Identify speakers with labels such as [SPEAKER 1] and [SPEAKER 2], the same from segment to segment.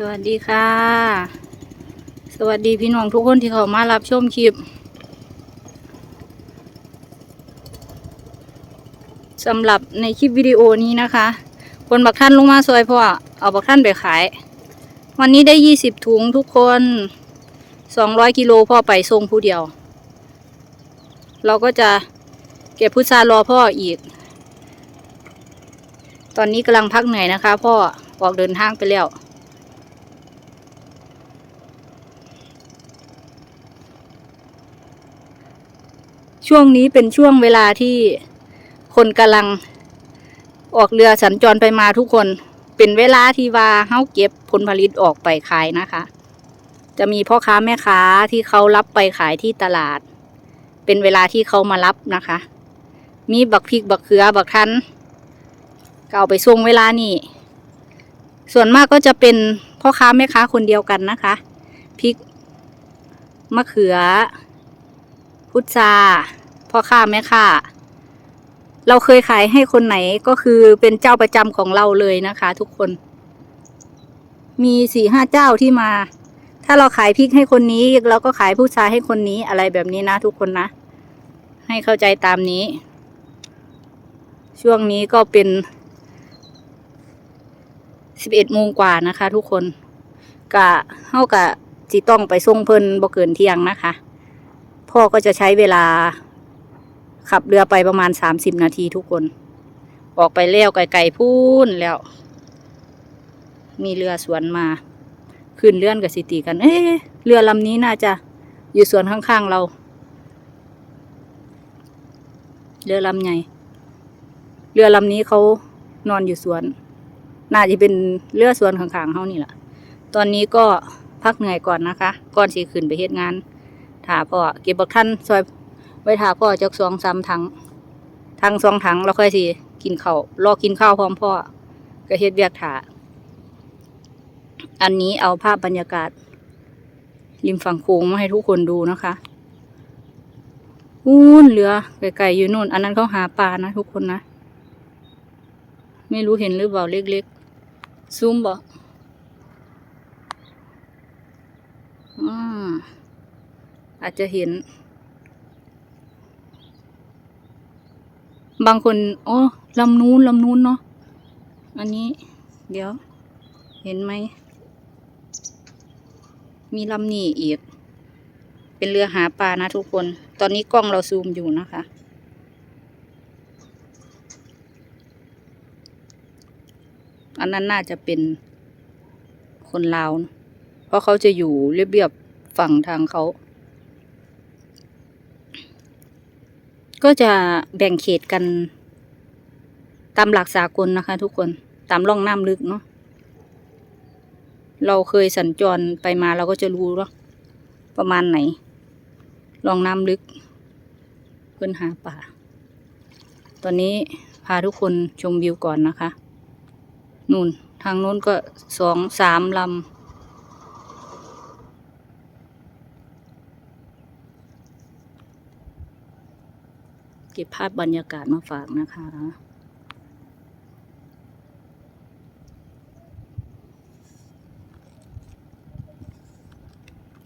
[SPEAKER 1] สวัสดีค่ะ สวัสดีพี่น้องทุกคนที่เข้ามารับชมคลิปสำหรับในคลิปวิดีโอนี้นะคะ คนบักท่านลงมาซอยพ่อเอาบักท่านไปขาย วันนี้ได้ยี่สิบถุงทุกคนสองร้อยกิโลพ่อไปส่งผู้เดียว เราก็จะเก็บพุทรารอพ่ออีก ตอนนี้กำลังพักเหนื่อยนะคะ พ่อออกเดินทางไปแล้ว ช่วงนี้เป็นช่วงเวลาที่คนกำลังออกเรือสัญจรไปมาทุกคน เป็นเวลาที่ว่าเฮาเก็บผลผลิตออกไปขายนะคะ จะมีพ่อค้าแม่ค้าที่เขารับไปขายที่ตลาด เป็นเวลาที่เขามารับนะคะ มีบักพริกบักเขือบักทันก็เอาไปส่งเวลานี่ ส่วนมากก็จะเป็นพ่อค้าแม่ค้าคนเดียวกันนะคะพริกมะเขือพุทรา พ่อค้าแม่ค้าเราเคยขายให้คนไหนก็คือเป็นเจ้าประจำของเราเลยนะคะ ทุกคน มีสี่ห้าเจ้าที่มา ถ้าเราขายพริกให้คนนี้ เราก็ขายพุทรายให้คนนี้อะไรแบบนี้นะ ทุกคนนะ ให้เข้าใจตามนี้ ช่วงนี้ก็เป็นสิบเอ็ดโมงกว่านะคะ ทุกคนกะเฮากะจิต้องไปส่งเพิ่นบ่เกินเที่ยงนะคะ พ่อก็จะใช้เวลา ขับเรือไปประมาณสามสิบนาทีทุกคน ออกไปแล้วไกลๆพูนแล้ว มีเรือสวนมา ขึ้นเลื่อนกับสิตีกัน เอ๊เรือลำนี้น่าจะอยู่สวนข้างๆเรา เรือลำใหญ่เรือลำนี้เขานอนอยู่สวน น่าจะเป็นเรือสวนข้างๆเขานี่แหละตอนนี้ก็พักเหนื่อยก่อนนะคะ ก่อนสิขึ้นไปเฮ็ดงานถาพ่อเก็บบักท่านซอย ไว้ถาพ่อจักสองสามถังถังสองถังเราค่อยสิกินข้าวรอกินข้าวพร้อมพ่อก็เฮ็ดเวียกถาอันนี้เอาภาพบรรยากาศ ริมฝั่งโขงมาให้ทุกคนดูนะคะอู้นเรือไกลๆอยู่นู่น อันนั้นเขาหาปลานะทุกคนนะ ไม่รู้เห็นหรือเปล่าเล็กๆ ซูมบอกอ่าอาจจะเห็น บางคนโอ้ลำนู้นลำนู้นเนาะอันนี้ เดี๋ยว เห็นไหม มีลำนี้อีก เป็นเรือหาปลานะทุกคน ตอนนี้กล้องเราซูมอยู่นะคะ อันนั้นน่าจะเป็นคนลาว เพราะเขาจะอยู่เรียบๆฝั่งทางเขา ก็จะแบ่งเขตกัน ตามหลักสากลนะคะ ทุกคนตามร่องน้ำลึกเนาะเราเคยสัญจรไปมาเราก็จะรู้ว่าประมาณไหนร่องน้ำลึกเพื่อนหาป่า ตอนนี้พาทุกคนชมวิวก่อนนะคะ นู่นทางโน้นก็สองสามลำ เก็บภาพบรรยากาศมาฝากนะคะ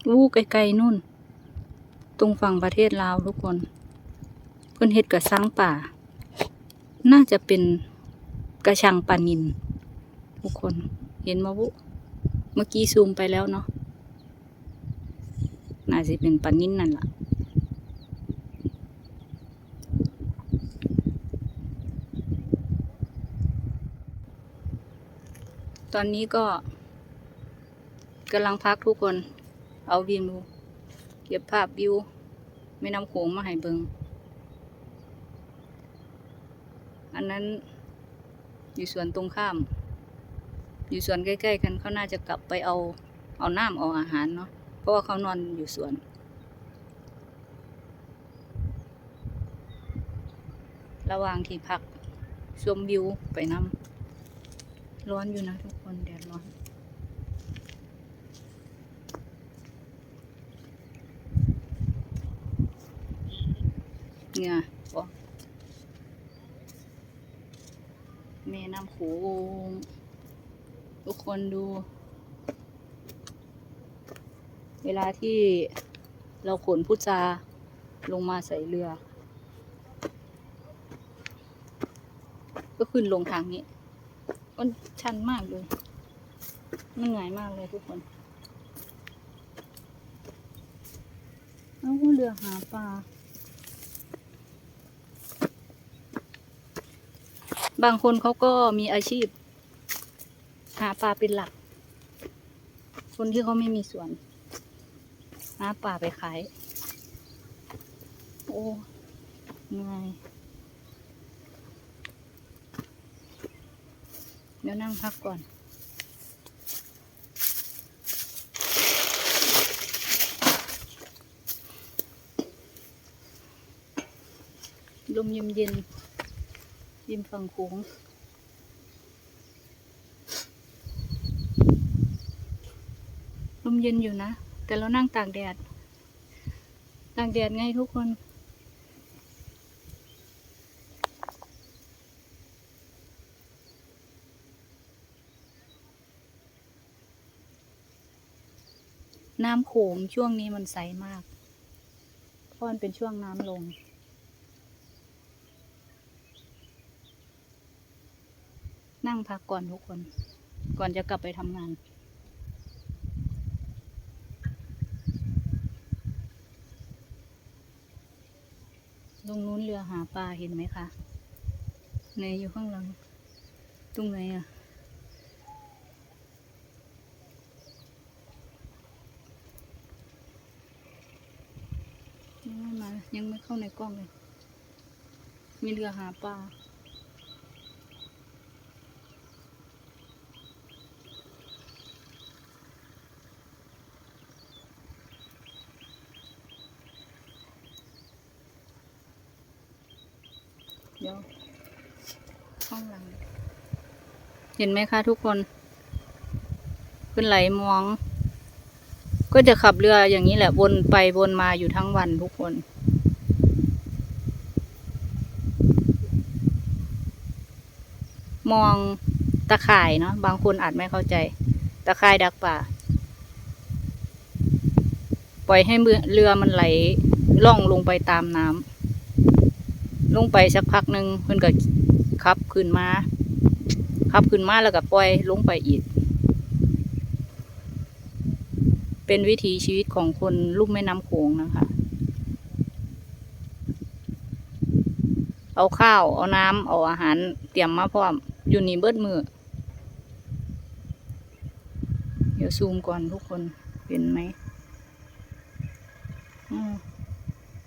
[SPEAKER 1] อู้ไกลๆนู่น ตรงฝั่งประเทศลาวทุกคน เพิ่นเฮ็ดกับสร้างป่า น่าจะเป็นกระชังปลานินทุกคน เห็นมาบุเมื่อกี้ซูมไปแล้วเนาะ น่าจะเป็นปลานินนั่นล่ะ ตอนนี้ก็กำลังพักทุกคน เอาวิวเก็บภาพวิวแม่น้ำโขงมาให้เบิงอันนั้นอยู่สวนตรงข้าม อยู่สวนใกล้ๆกันเขาน่าจะกลับไปเอาเอาน้ำเอาอาหารเนาะเพราะว่าเขานอนอยู่สวนระหว่างที่พักชมวิวไปน้ำร้อนอยู่นะทุกคนแดดร้อน เนี่ยบอกแม่น้ำโขงทุกคนดู เวลาที่เราขนพุทราลงมาใส่เรือ ก็ขึ้นลงทางนี้มันชันมากเลย มันเหนื่อยมากเลยทุกคนเอาเรือหาปลา บางคนเขาก็มีอาชีพ หาปลาเป็นหลัก คนที่เขาไม่มีสวน หาปลาไปขาย โอ้เหนื่อยเดี๋ยวนั่งพักก่อน ลมเย็นเย็นๆ ริมฝั่งโขงลมเย็นอยู่นะ แต่เรานั่งตากแดด ตากแดดไงทุกคนน้ำโขงช่วงนี้มันใสมากเพราะมันเป็นช่วงน้ำลง นั่งพักก่อนทุกคน ก่อนจะกลับไปทำงาน ตรงนู้นเรือหาปลาเห็นไหมคะไหนอยู่ข้างหลัง ตรงไหนอะยังไม่มา ยังไม่เข้าในกล้องเลย มีเรือหาปลา ข้างหลัง เห็นไหมคะทุกคน ขึ้นไหลมอง ก็จะขับเรืออย่างนี้แหละวนไปวนมาอยู่ทั้งวันทุกคนมองตะข่ายเนาะบางคนอาจไม่เข้าใจ ตะข่ายดักป่า ปล่อยให้เรือมันไหลล่องลงไปตามน้ำลงไปสักพักหนึ่งเพิ่อนก็ ขับขึ้นมาขับขึ้นมาแล้วก็ปล่อยลงไปอีก เป็นวิถีชีวิตของคนลุ่มแม่น้ำโขงนะคะ เอาข้าว เอาน้ำเอาอาหารเตรียมมาพร้อม อยู่นี่เบิดมือ เดี๋ยวซูมก่อนทุกคนเห็นไหม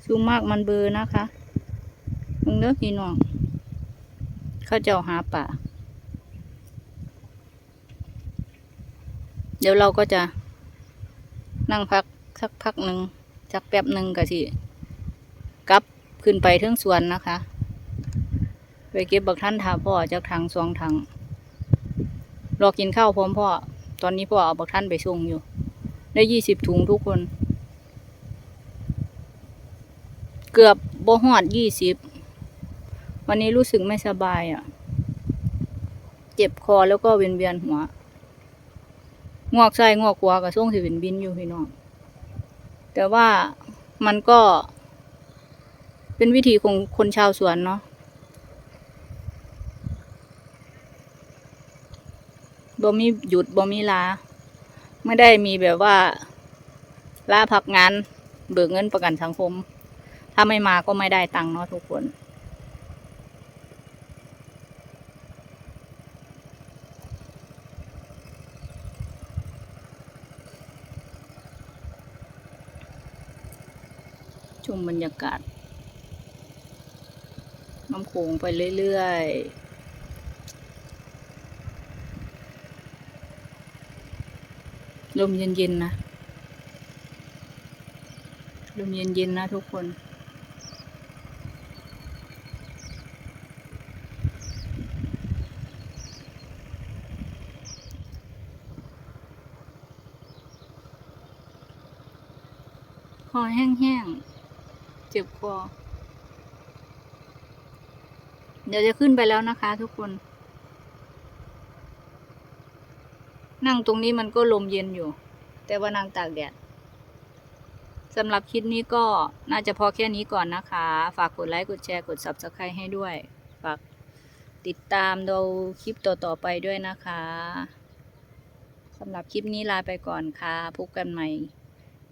[SPEAKER 1] ซูมมากมันเบอร์นะคะมึงเลิกพี่น้อง เขาเจ้าหาป่า เดี๋ยวเราก็จะ นั่งพักสักพักหนึ่งสักแป๊บหนึ่งก็สิกลับขึ้นไปเทิงสวนนะคะ ไปเก็บบักท่านทาพ่อจากทางสองทางรอกินข้าวพร้อมพ่อ ตอนนี้พ่อเอาบักท่านไปส่งอยู่ ได้ยี่สิบถุงทุกคน เกือบบ่หอดยี่สิบ วันนี้รู้สึกไม่สบายอะ่ะ เจ็บคอแล้วก็เวียนเวียนหัว งอกไส้งอกขวกับช่วงสิเป็นบินอยู่พี่น้อง แต่ว่ามันก็ เป็นวิธีของคนชาวสวนเนาะบ่มีหยุดบ่มีลา ไม่ได้มีแบบว่าลาพักงานเบิกเงินประกันสังคม ถ้าไม่มาก็ไม่ได้ตังค์เนาะทุกคน ชมบรรยากาศน้ำโขงไปเรื่อยๆลมเย็นๆนะ ลมเย็นๆนะทุกคน คอแห้งๆ เจ็บคอ เดี๋ยวจะขึ้นไปแล้วนะคะทุกคน นั่งตรงนี้มันก็ลมเย็นอยู่ แต่ว่านั่งตากแดดสำหรับคลิปนี้ก็น่าจะพอแค่นี้ก่อนนะคะ ฝากกดไลค์ กดแชร์ กด subscribe ให้ด้วย ฝากติดตามดูคลิปต่อ ๆ ไปด้วยนะคะ สำหรับคลิปนี้ลาไปก่อนค่ะพบกันใหม่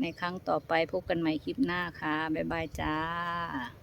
[SPEAKER 1] ในครั้งต่อไปพบกันใหม่คลิปหน้าค่ะ บ๊ายบายจ้า